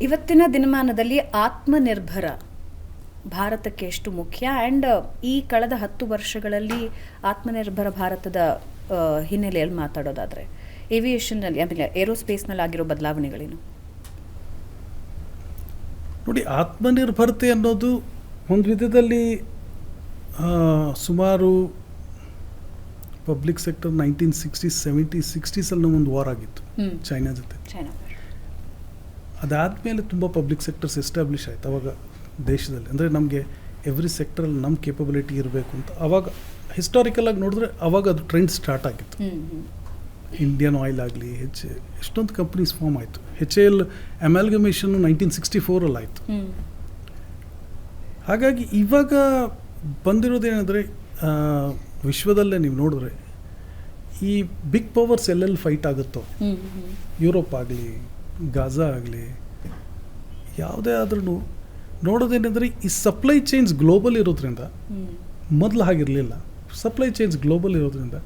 ಇವತ್ತಿನ ದಿನಮಾನದಲ್ಲಿ ಆತ್ಮನಿರ್ಭರ ಭಾರತಕ್ಕೆ ಎಷ್ಟು ಮುಖ್ಯ. ಆ್ಯಂಡ್ ಈ ಕಳೆದ ಹತ್ತು ವರ್ಷಗಳಲ್ಲಿ ಆತ್ಮನಿರ್ಭರ ಭಾರತದ ಆ, ಹಿನ್ನೆಲೆಯಲ್ಲಿ ಮಾತಾಡೋದಾದರೆ ಏವಿಯೇಷನ್ನಲ್ಲಿ ಆಮೇಲೆ ಏರೋಸ್ಪೇಸ್ನಲ್ಲಿ ಆಗಿರೋ ಬದಲಾವಣೆಗಳೇನು? ನೋಡಿ ಆತ್ಮನಿರ್ಭರತೆ ಅನ್ನೋದು ಒಂದು ವಿಧದಲ್ಲಿ ಸುಮಾರು public sector nineteen sixty seventy ಸಿಕ್ಸ್ಟೀಸಲ್ಲಿ ಒಂದು ವಾರ್ ಆಗಿತ್ತು. ಚೈನಾ ಜೊತೆ. ಚೈನಾ. ಅದಾದಮೇಲೆ ತುಂಬ ಪಬ್ಲಿಕ್ ಸೆಕ್ಟರ್ಸ್ ಎಸ್ಟಾಬ್ಲಿಷ್ ಆಯ್ತು ಅವಾಗ ದೇಶದಲ್ಲಿ. ಅಂದರೆ ನಮಗೆ ಎವ್ರಿ ಸೆಕ್ಟ್ರಲ್ಲಿ ನಮ್ಮ ಕೇಪಬಿಲಿಟಿ ಇರಬೇಕು ಅಂತ. ಅವಾಗ ಹಿಸ್ಟಾರಿಕಲ್ ಆಗಿ ನೋಡಿದ್ರೆ ಅವಾಗ ಅದು ಟ್ರೆಂಡ್ ಸ್ಟಾರ್ಟ್ ಆಗಿತ್ತು. ಇಂಡಿಯನ್ ಆಯಿಲ್ ಆಗಲಿ ಹೆಚ್ ಎಷ್ಟೊಂದು ಕಂಪ್ನೀಸ್ ಫಾರ್ಮ್ ಆಯಿತು. ಹೆಚ್ ಎ ಎಲ್ ಅಮ್ಯಾಲ್ಗಮೇಷನ್ನು ನೈನ್ಟೀನ್ ಸಿಕ್ಸ್ಟಿ ಫೋರಲ್ಲಿ ಆಯಿತು. ಹಾಗಾಗಿ ಇವಾಗ ಬಂದಿರೋದೇನೆಂದರೆ ವಿಶ್ವದಲ್ಲೇ ನೀವು ನೋಡಿದ್ರೆ ಈ ಬಿಗ್ ಪವರ್ಸ್ ಎಲ್ಲೆಲ್ಲಿ ಫೈಟ್ ಆಗುತ್ತೋ ಯುರೋಪ್ ಆಗಲಿ ಗಾಜಾ ಆಗಲಿ, ಯಾವುದೇ ಆದ್ರೂ ನೋಡೋದೇನೆಂದರೆ ಈ ಸಪ್ಲೈ ಚೈನ್ಸ್ ಗ್ಲೋಬಲ್ ಇರೋದ್ರಿಂದ ಮೊದಲು ಹಾಗಿರಲಿಲ್ಲ. ಸಪ್ಲೈ ಚೈನ್ಸ್ ಗ್ಲೋಬಲ್ ಇರೋದ್ರಿಂದ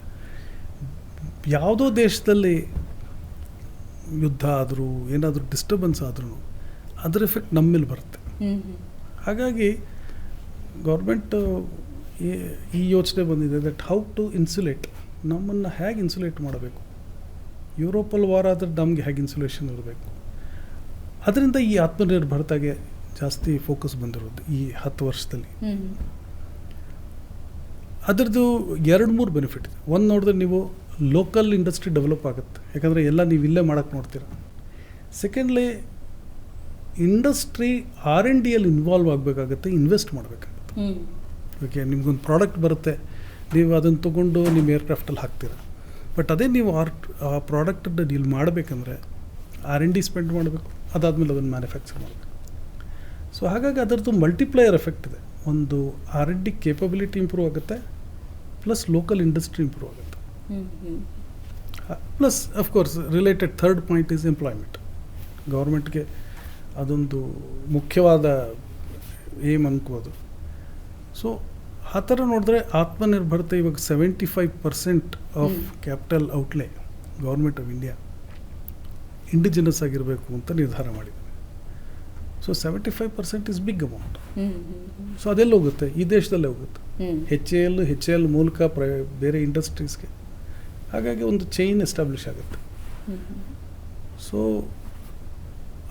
ಯಾವುದೋ ದೇಶದಲ್ಲಿ ಯುದ್ಧ ಆದರೂ, ಏನಾದರೂ ಡಿಸ್ಟರ್ಬೆನ್ಸ್ ಆದ್ರೂ ಅದರ ಎಫೆಕ್ಟ್ ನಮ್ಮ ಮೇಲೆ ಬರುತ್ತೆ. ಹಾಗಾಗಿ ಗೌರ್ಮೆಂಟ್ ಈ ಯೋಚನೆ ಬಂದಿದೆ ದಟ್ ಹೌ ಟು ಇನ್ಸುಲೇಟ್ ನಮ್ಮನ್ನು ಹೇಗೆ ಇನ್ಸುಲೇಟ್ ಮಾಡಬೇಕು? ಯುರೋಪಲ್ಲಿ ವಾರ ಆದರೆ ನಮಗೆ ಹೇಗೆ ಇನ್ಸುಲೇಷನ್ ಇರಬೇಕು? ಅದರಿಂದ ಈ ಆತ್ಮನಿರ್ಭರತೆಗೆ ಜಾಸ್ತಿ ಫೋಕಸ್ ಬಂದಿರೋದು ಈ ಹತ್ತು ವರ್ಷದಲ್ಲಿ. ಅದರದ್ದು ಎರಡು ಮೂರು ಬೆನಿಫಿಟ್ ಇದೆ. ಒಂದು ನೋಡಿದ್ರೆ ನೀವು ಲೋಕಲ್ ಇಂಡಸ್ಟ್ರಿ ಡೆವಲಪ್ ಆಗುತ್ತೆ. ಯಾಕಂದರೆ ಎಲ್ಲ ನೀವು ಇಲ್ಲೇ ಮಾಡೋಕ್ಕೆ ನೋಡ್ತೀರ. ಸೆಕೆಂಡ್ಲಿ ಇಂಡಸ್ಟ್ರಿ ಆರ್ ಎನ್ ಡಿಯಲ್ಲಿ ಇನ್ವಾಲ್ವ್ ಆಗಬೇಕಾಗತ್ತೆ ಇನ್ವೆಸ್ಟ್ ಮಾಡಬೇಕಾಗತ್ತೆ. ಓಕೆ ನಿಮ್ಗೊಂದು ಪ್ರಾಡಕ್ಟ್ ಬರುತ್ತೆ ನೀವು ಅದನ್ನು ತೊಗೊಂಡು ನಿಮ್ಮ ಏರ್ಕ್ರಾಫ್ಟಲ್ಲಿ ಹಾಕ್ತೀರ. ಬಟ್ ಅದೇ ನೀವು ಆರ್ ಆ ಪ್ರಾಡಕ್ಟನ್ನು ಡೀಲ್ ಮಾಡಬೇಕಂದ್ರೆ ಆರ್ ಎನ್ ಡಿ ಸ್ಪೆಂಡ್ ಮಾಡಬೇಕು ಅದಾದಮೇಲೆ ಅದನ್ನು ಮ್ಯಾನುಫ್ಯಾಕ್ಚರ್ ಮಾಡಬೇಕು. ಸೊ ಹಾಗಾಗಿ ಅದರದ್ದು ಮಲ್ಟಿಪ್ಲೈಯರ್ ಎಫೆಕ್ಟ್ ಇದೆ. ಒಂದು R and D capability improve ಆಗುತ್ತೆ ಪ್ಲಸ್ ಲೋಕಲ್ ಇಂಡಸ್ಟ್ರಿ ಇಂಪ್ರೂವ್ ಆಗುತ್ತೆ. Plus of course related third point is employment ಗೌರ್ಮೆಂಟ್ಗೆ ಅದೊಂದು ಮುಖ್ಯವಾದ ಏಮ್ ಅನ್ಕೋದು ಸೊ ಆ ಥರ ನೋಡಿದ್ರೆ ಆತ್ಮನಿರ್ಭರತೆ ಇವಾಗ seventy five percent of capital outlay government of India indigenous ಆಗಿರಬೇಕು ಅಂತ ನಿರ್ಧಾರ ಮಾಡಿದೆ so seventy five percent is big amount so ಅದೆಲ್ಲ ಹೋಗುತ್ತೆ? ಈ ದೇಶದಲ್ಲೇ ಹೋಗುತ್ತೆ. H A L H L ಮೂಲಕ ಪ್ರೈ ಬೇರೆ ಇಂಡಸ್ಟ್ರೀಸ್ಗೆ ಹಾಗಾಗಿ ಒಂದು ಚೈನ್ ಎಸ್ಟಾಬ್ಲಿಷ್ ಆಗುತ್ತೆ. ಸೊ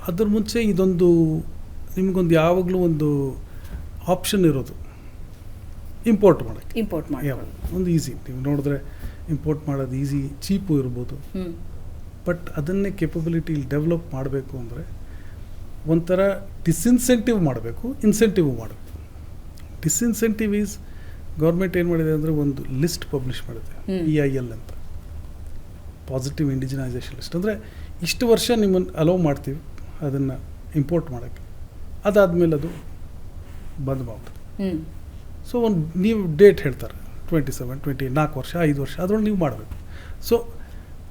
ಅದ್ರ ಮುಂಚೆ ಇದೊಂದು ನಿಮಗೊಂದು ಯಾವಾಗಲೂ ಒಂದು ಆಪ್ಷನ್ ಇರೋದು. ಇಂಪೋರ್ಟ್ ಮಾಡೋಕ್ಕೆ. ಇಂಪೋರ್ಟ್ ಮಾಡಿ ಯಾವ ಒಂದು ಈಸಿ ನೀವು ನೋಡಿದ್ರೆ ಇಂಪೋರ್ಟ್ ಮಾಡೋದು ಈಸಿ ಚೀಪು ಇರ್ಬೋದು. ಬಟ್ ಅದನ್ನೇ ಕೆಪಬಿಲಿಟಿ ಡೆವಲಪ್ ಮಾಡಬೇಕು ಅಂದರೆ ಒಂಥರ ಡಿಸ್ಇನ್ಸೆಂಟಿವ್ ಮಾಡಬೇಕು ಇನ್ಸೆಂಟಿವ್ ಮಾಡಬೇಕು. ಡಿಸ್ಇನ್ಸೆಂಟಿವ್ ಈಸ್ ಗೌರ್ಮೆಂಟ್ ಏನು ಮಾಡಿದೆ ಅಂದರೆ ಒಂದು ಲಿಸ್ಟ್ ಪಬ್ಲಿಷ್ ಮಾಡಿದೆ. ಇ ಐ ಎಲ್ ಅಂತ. ಪಾಸಿಟಿವ್ ಇಂಡಿಜಿನೈಸೇಷನ್ ಲಿಸ್ಟ್ ಅಂದರೆ ಇಷ್ಟು ವರ್ಷ ನಿಮ್ಮನ್ನು ಅಲೋವ್ ಮಾಡ್ತೀವಿ ಅದನ್ನು ಇಂಪೋರ್ಟ್ ಮಾಡೋಕ್ಕೆ. ಅದಾದಮೇಲೆ ಅದು ಬಂದ್ ಮಾಡ್ತಾರೆ ಹ್ಞೂ ಸೊ ಒಂದು ನೀವು ಡೇಟ್ ಹೇಳ್ತಾರೆ ಟ್ವೆಂಟಿ ಸೆವೆನ್ ಟ್ವೆಂಟಿ ನಾಲ್ಕು ವರ್ಷ ಐದು ವರ್ಷ ಅದರೊಳಗೆ ನೀವು ಮಾಡಬೇಕು. ಸೊ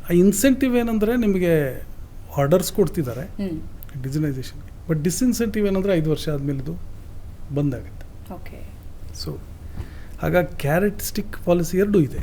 ಆ ಇನ್ಸೆಂಟಿವ್ ಏನಂದರೆ ನಿಮಗೆ ಆರ್ಡರ್ಸ್ ಕೊಡ್ತಿದ್ದಾರೆ ಡಿಜಿನೈಸೇಷನ್ ಬಟ್ ಡಿಸ್ಇನ್ಸೆಂಟಿವ್ ಏನಂದರೆ ಐದು ವರ್ಷ ಆದಮೇಲೆ ಇದು ಬಂದಾಗುತ್ತೆ ಓಕೆ ಸೊ ಹಾಗಾಗಿ ಕ್ಯಾರೆಟ್ ಸ್ಟಿಕ್ ಪಾಲಿಸಿ ಎರಡೂ ಇದೆ.